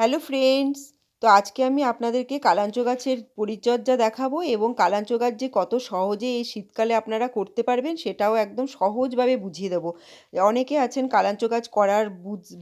Hello friends তো আজকে আমি আপনাদেরকে কালাঞ্চ গাছের পরিচর্যা দেখাবো এবং কালাঞ্চ গাছ যে কত সহজে এই শীতকালে আপনারা করতে পারবেন সেটাও একদম সহজভাবে বুঝিয়ে দেবো। অনেকে আছেন কালাঞ্চ গাছ করার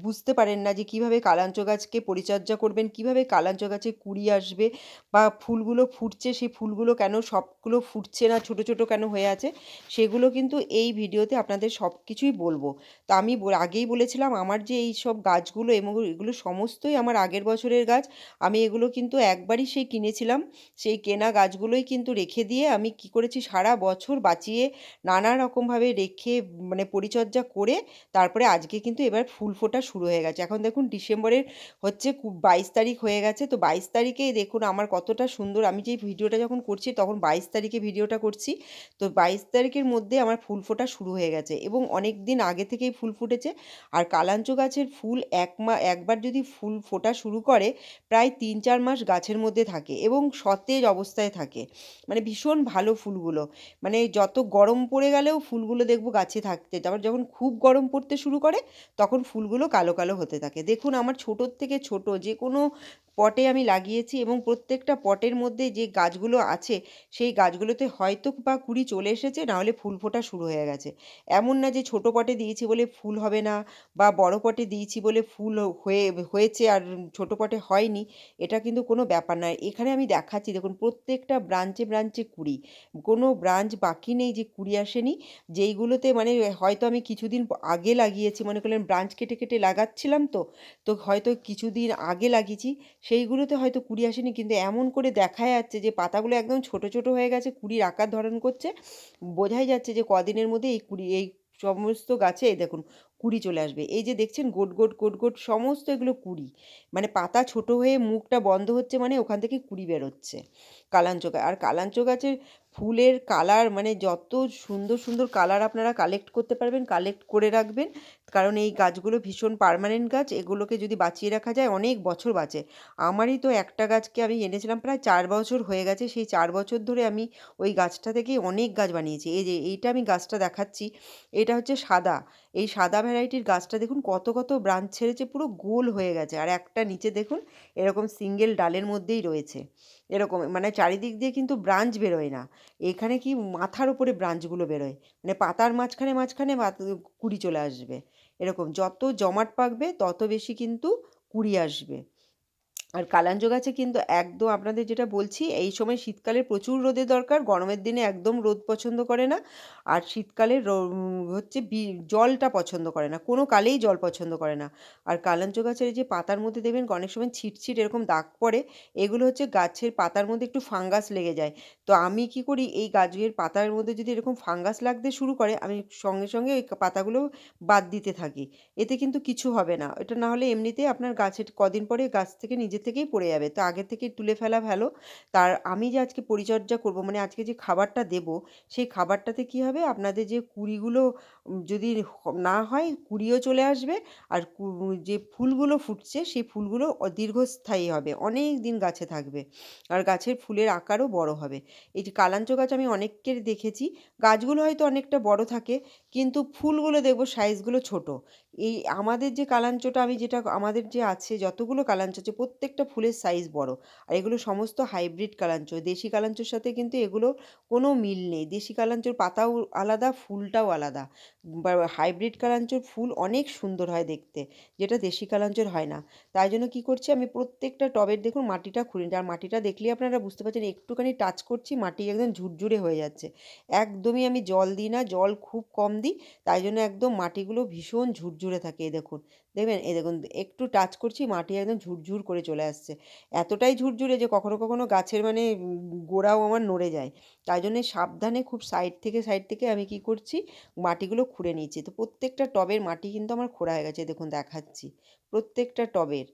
বুঝতে পারেন না যে কীভাবে কালাঞ্চ গাছকে পরিচর্যা করবেন, কীভাবে কালাঞ্চ গাছে কুড়ি আসবে বা ফুলগুলো ফুটছে, সেই ফুলগুলো কেন সবগুলো ফুটছে না, ছোট ছোট কেন হয়ে আছে, সেগুলো কিন্তু এই ভিডিওতে আপনাদের সব কিছুই বলব। তা আমি আগেই বলেছিলাম, আমার যে এই সব গাছগুলো এবং এগুলো সমস্তই আমার আগের বছরের গাছ আমি এগুলো কিন্তু একবারই সেই কিনেছিলাম। সেই কেনা গাছগুলোই কিন্তু রেখে দিয়ে আমি কি করেছি, সারা বছর বাঁচিয়ে নানা রকমভাবে রেখে মানে পরিচর্যা করে তারপরে আজকে কিন্তু এবার ফুল ফোটা শুরু হয়ে গেছে। এখন দেখুন ডিসেম্বরের হচ্ছে বাইশ তারিখ হয়ে গেছে। তো বাইশ তারিখেই দেখুন আমার কতটা সুন্দর, আমি যেই ভিডিওটা যখন করছি তখন বাইশ তারিখে ভিডিওটা করছি। তো বাইশ তারিখের মধ্যে আমার ফুল ফোটা শুরু হয়ে গেছে এবং অনেক দিন আগে থেকেই ফুল ফুটেছে। আর কালাঞ্চ গাছের ফুল এক মা, একবার যদি ফুল ফোটা শুরু করে, প্রায় তিন চার মাস গাছের মধ্যে থাকে এবং সতেজ অবস্থায় থাকে। মানে ভীষণ ভালো ফুলগুলো। মানে যত গরম পড়ে গেলেও ফুলগুলো দেখব গাছে থাকতে। তারপর যখন খুব গরম পড়তে শুরু করে, তখন ফুলগুলো কালো কালো হতে থাকে। দেখুন, আমার ছোটোর থেকে ছোট যে কোনো পটে আমি লাগিয়েছি এবং প্রত্যেকটা পটের মধ্যে যে গাছগুলো আছে, সেই গাছগুলোতে হয়তো বা কুড়ি চলে এসেছে, নাহলে ফুল ফোটা শুরু হয়ে গেছে। এমন না যে ছোটো পটে দিয়েছি বলে ফুল হবে না বা বড় পটে দিয়েছি বলে ফুল হয়ে, হয়েছে আর ছোটো পটে হয়নি, এটা কিন্তু কোনো ব্যাপার নয়। এখানে আমি দেখাচ্ছি, দেখুন, প্রত্যেকটা ব্রাঞ্চে ব্রাঞ্চে কুড়ি। কোনো ব্রাঞ্চ বাকি নেই যে কুড়ি আসেনি, যেইগুলোতে মানে হয়তো আমি কিছুদিন আগে লাগিয়েছি, মনে করলেন ব্রাঞ্চ কেটে কেটে লাগাচ্ছিলাম তো তো হয়তো কিছুদিন আগে লাগিয়েছি সেইগুলোতে হয়তো কুড়ি আসেনি। কিন্তু এমন করে দেখা যাচ্ছে যে, পাতাগুলো একদম ছোট ছোট হয়ে গেছে, কুড়ির আকার ধারণ করছে। বোঝাই যাচ্ছে যে, কদিনের মধ্যে এই কুড়ি, এই সমস্ত গাছে দেখুন কুড়ি চলে আসবে। এই যে দেখছেন গোট গোট গোট গোট, সমস্ত এগুলো কুড়ি। মানে পাতা ছোট হয়ে মুখটা বন্ধ হচ্ছে মানে ওখান থেকে কুড়ি বেরোচ্ছে কালাঞ্চ গাছ আর কালাঞ্চ গাছের ফুলের কালার মানে যত সুন্দর সুন্দর কালার আপনারা কালেক্ট করতে পারবেন কালেক্ট করে রাখবেন। কারণ এই গাছগুলো ভীষণ পারমানেন্ট গাছ, এগুলোকে যদি বাঁচিয়ে রাখা যায় অনেক বছর বাঁচে। আমারই তো একটা গাছকে আমি এনেছিলাম প্রায় চার বছর হয়ে গেছে, সেই চার বছর ধরে আমি ওই গাছটা থেকেই অনেক গাছ বানিয়েছি। এই যে এইটা আমি গাছটা দেখাচ্ছি, এটা হচ্ছে সাদা। এই সাদা ভ্যারাইটির গাছটা দেখুন কত কত ব্রাঞ্চ ছেড়েছে, পুরো গোল হয়ে গেছে। আর একটা নিচে দেখুন, এরকম সিঙ্গেল ডালের মধ্যেই রয়েছে। এরকম মানে চারিদিক দিয়ে কিন্তু ব্রাঞ্চ বেরোয় না। এখানে কি মাথার উপরে ব্রাঞ্চগুলো বেরোয়। মানে পাতার মাঝখানে মাঝখানে কুড়ি চলে আসবে। এরকম যত জমাট পাকবে, তত বেশি কিন্তু কুড়ি আসবে। আর কালাঞ্জ গাছে কিন্তু একদম আপনাদের যেটা বলছি, এই সময় শীতকালে প্রচুর রোদের দরকার, গরমের দিনে একদম রোদ পছন্দ করে না। আর শীতকালে হচ্ছে জলটা পছন্দ করে না, কোনো কালেই জল পছন্দ করে না। আর কালাঞ্চ গাছের যে পাতার মধ্যে দেখবেন অনেক সময় ছিটছিট এরকম দাগ পড়ে, এগুলো হচ্ছে গাছের পাতার মধ্যে একটু ফাঙ্গাস লেগে যায়। তো আমি কি করি, এই গাছের পাতার মধ্যে যদি এরকম ফাঙ্গাস লাগতে শুরু করে, আমি সঙ্গে সঙ্গে ওই পাতাগুলো বাদ দিতে থাকি। এতে কিন্তু কিছু হবে না। এটা না হলে এমনিতেই আপনার গাছের, কদিন পরে গাছ থেকে নিজে থেকেই পড়ে যাবে। তো আগে থেকে তুলে ফেলা ভালো। তার আমি যে আজকে পরিচর্যা করব মানে আজকে যে খাবারটা দেব, সেই খাবারটাতে কি হবে? আপনাদের যে কুড়িগুলো যদি না হয় কুড়িও চলে আসবে। আর যে ফুলগুলো ফুটছে, সেই ফুলগুলো দীর্ঘস্থায়ী হবে। অনেক দিন গাছে থাকবে। আর গাছের ফুলের আকারও বড় হবে। এই যে কালাঞ্চ গাছ আমি অনেকের দেখেছি। গাছগুলো হয়তো অনেকটা বড় থাকে, কিন্তু ফুলগুলো দেখব সাইজগুলো ছোট। এই আমাদের যে কালাঞ্চটা, আমি যেটা আমাদের যে আছে, যতগুলো কালাঞ্চ আছে প্রত্যেকটা ফুলের সাইজ বড়। আর এগুলো সমস্ত হাইব্রিড কালাঞ্চ দেশি কালাঞ্চর সাথে কিন্তু এগুলো কোনো মিল নেই। দেশি কালাঞ্চর পাতাও আলাদা, ফুলটাও আলাদা। হাইব্রিড কালাঞ্চর ফুল অনেক সুন্দর হয় দেখতে, যেটা দেশি কালাঞ্চর হয় না। তাই জন্য কী করছি, আমি প্রত্যেকটা টবের দেখুন মাটিটা খুঁড়ি আর মাটিটা দেখলেই আপনারা বুঝতে পারছেন, একটুখানি টাচ করছি, মাটি একদম ঝুরঝুরে হয়ে যাচ্ছে। একদমই আমি জল দিই না, জল খুব কম দিই। তাই জন্য একদম মাটিগুলো ভীষণ ঝুরঝুরে থাকে দেখুন। দেখবেন এই দেখুন একটু টাচ করছি, মাটি একদম ঝুরঝুর করে চলে আসছে। এতটাই ঝুরঝুরে যে কখনো কখনো গাছের মানে গোড়াও আমার নড়ে যায়। তাই জন্যে সাবধানে খুব সাইড থেকে সাইড থেকে আমি কি করছি, মাটিগুলো খুঁড়ে নিচ্ছি। তো প্রত্যেকটা টবের মাটি কিন্তু আমার খোঁড়া হয়ে গেছে, দেখুন দেখাচ্ছি। প্রত্যেকটা টবের।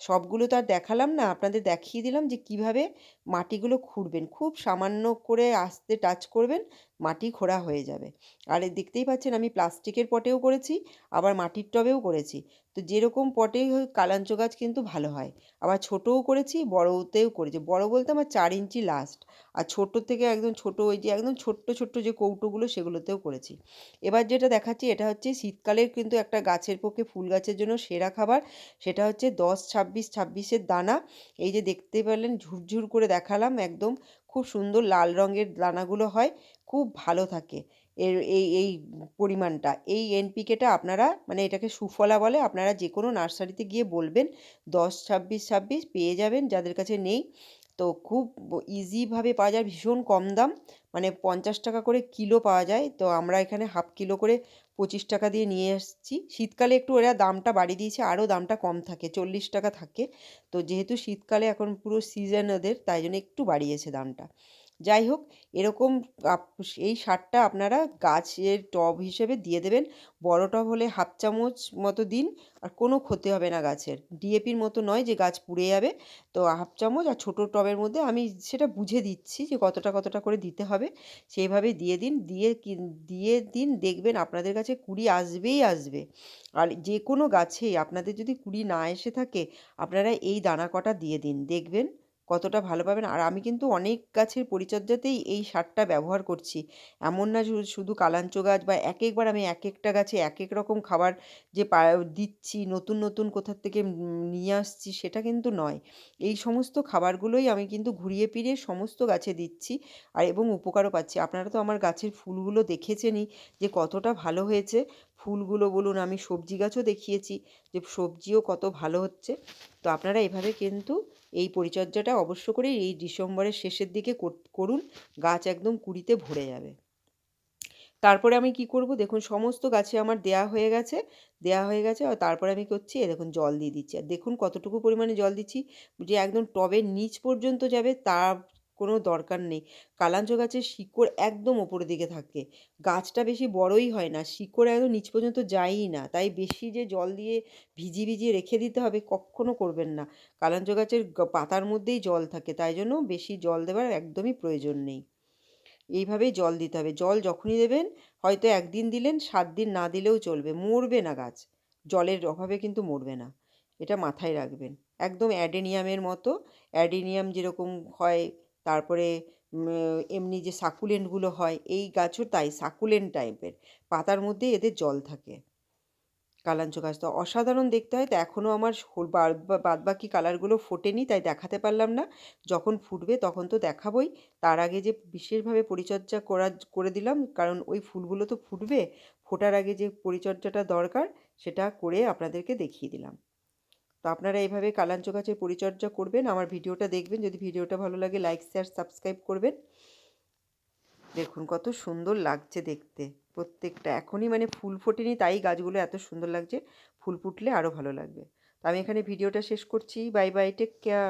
সবগুলো তো আর দেখালাম না, আপনাদের দেখিয়ে দিলাম যে কীভাবে মাটিগুলো খুঁড়বেন। খুব সামান্য করে আস্তে টাচ করবেন মাটি খোঁড়া হয়ে যাবে। আর দেখতেই পাচ্ছেন আমি প্লাস্টিকের পটেও করেছি, আবার মাটির টবেও করেছি। তো যেরকম পটেই হোক, কালাঞ্চ গাছ কিন্তু ভালো হয়। আবার ছোটও করেছি, বড়তেও করেছি। বড় বলতে আমার চার ইঞ্চি লাস্ট আর ছোট থেকে একদম ছোট, ওই যে একদম ছোট্ট ছোট্ট যে কৌটোগুলো, সেগুলোতেও করেছি। এবার যেটা দেখাচ্ছি, এটা হচ্ছে শীতকালের কিন্তু একটা গাছের পক্ষে ফুল গাছের জন্য সেরা খাবার। সেটা হচ্ছে দশ, ছাব্বিশ, ছাব্বিশের দানা। এই যে দেখতে পেলেন, ঝুরঝুর করে দেখালাম একদম খুব সুন্দর লাল রঙের দানাগুলো হয়, খুব ভালো থাকে। এর, এই এই পরিমাণটা। এই এনপিকেটা আপনারা মানে এটাকে সুফলা বলে, আপনারা যে কোনো নার্সারিতে গিয়ে বলবেন, দশ, ছাব্বিশ ছাব্বিশ পেয়ে যাবেন যাদের কাছে নেই। তো খুব ইজিভাবে পাওয়া যায়, ভীষণ কম দাম। মানে পঞ্চাশ টাকা করে কিলো পাওয়া যায়। তো আমরা এখানে হাফ কিলো করে পঁচিশ টাকা দিয়ে নিয়ে এসেছি। শীতকালে একটু ওরা দামটা বাড়িয়ে দিয়েছে, আরও দামটা কম থাকে, চল্লিশ টাকা থাকে। তো যেহেতু শীতকালে এখন পুরো সিজন ওদের, তাই জন্য একটু বাড়িয়েছে দামটা। যাই হোক, এরকম এই সারটা আপনারা গাছের টব হিসেবে দিয়ে দেবেন। বড় টব হলে হাফ চামচ মতো দিন, আর কোনো ক্ষতি হবে না গাছের। ডিএপির মতো নয় যে গাছ পুড়ে যাবে। তো হাফ চামচ আর ছোটো টবের মধ্যে আমি সেটা বুঝে দিচ্ছি যে কতটা কতটা করে দিতে হবে। সেইভাবে দিয়ে দিন, দিয়ে দিয়ে দিন দেখবেন আপনাদের কাছে কুড়ি আসবেই আসবে। আর যে কোনো গাছেই আপনাদের যদি কুড়ি না এসে থাকে, আপনারা এই দানা কটা দিয়ে দিন, দেখবেন কতটা ভালো পাবেন। আর আমি কিন্তু অনেক গাছের পরিচর্যাতেই এই সারটা ব্যবহার করছি। এমন না শুধু কালাঞ্চ গাছ বা এক একবার আমি এক একটা গাছে এক এক রকম খাবার যে দিচ্ছি, নতুন নতুন কোথার থেকে নিয়ে আসছি সেটা কিন্তু নয়। এই সমস্ত খাবারগুলোই আমি কিন্তু ঘুরিয়ে ফিরিয়ে সমস্ত গাছে দিচ্ছি আর এবং উপকারও পাচ্ছি। আপনারা তো আমার গাছের ফুলগুলো দেখেছেনই যে কতটা ভালো হয়েছে। ফুলগুলো বলুন, আমি সবজি গাছও দেখিয়েছি যে সবজিও কত ভালো হচ্ছে। তো আপনারা এভাবে কিন্তু এই পরিচর্যাটা অবশ্য করে এই ডিসেম্বরের শেষের দিকে করুন, গাছ একদম কুড়িতে ভরে যাবে। তারপরে আমি কি করব? দেখুন, সমস্ত গাছে আমার দেয়া হয়ে গেছে, দেয়া হয়ে গেছে, আর তারপরে আমি করছি দেখুন, জল দিয়ে দিচ্ছি। আর দেখুন কতটুকু পরিমাণে জল দিচ্ছি, যে একদম টবের নিচ পর্যন্ত যাবে তা কোনো দরকার নেই। কালাঞ্চ গাছের শিকড় একদম ওপরের দিকে থাকে। গাছটা বেশি বড়ই হয় না, শিকড় একদম নিচ পর্যন্ত যায়ই না। তাই বেশি যে জল দিয়ে ভিজিয়ে ভিজিয়ে রেখে দিতে হবে কখনও করবেন না। কালাঞ্চ গাছের পাতার মধ্যেই জল থাকে, তাই জন্য বেশি জল দেওয়ার একদমই প্রয়োজন নেই। এইভাবেই জল দিতে হবে। জল যখনই দেবেন, হয়তো একদিন দিলেন, সাত দিন না দিলেও চলবে। মরবে না গাছ। জলের অভাবে কিন্তু মরবে না। এটা মাথায় রাখবেন। একদম অ্যাডেনিয়ামের মতো। অ্যাডেনিয়াম যেরকম হয় তারপরে এমনি যে সাকুলেন্টগুলো হয়, এই গাছও তাই, সাকুলেন্ট টাইপের। পাতার মধ্যে এদের জল থাকে। কালাঞ্চ গাছ। তো অসাধারণ দেখতে হয়। তো এখনও আমার বাদ বাকি কালারগুলো ফোটেনি, তাই দেখাতে পারলাম না। যখন ফুটবে তখন তো দেখাবই। তার আগে যে বিশেষভাবে পরিচর্যা করা, করে দিলাম, কারণ ওই ফুলগুলো তো ফুটবে। ফোটার আগে যে পরিচর্যাটা দরকার, সেটা করে আপনাদেরকে দেখিয়ে দিলাম। তো আপনারা এইভাবে কালাঞ্চো গাছের পরিচর্যা করবেন। আমার ভিডিওটা দেখবেন। যদি ভিডিওটা ভালো লাগে, লাইক, শেয়ার, সাবস্ক্রাইব করবেন। দেখুন কত সুন্দর লাগছে দেখতে। প্রত্যেকটা এখনই মানে ফুল ফোটেনি, তাই গাছগুলো এত সুন্দর লাগছে। ফুল ফুটলে আরও ভালো লাগবে। তো আমি এখানে ভিডিওটা শেষ করছি। Bye bye, take care.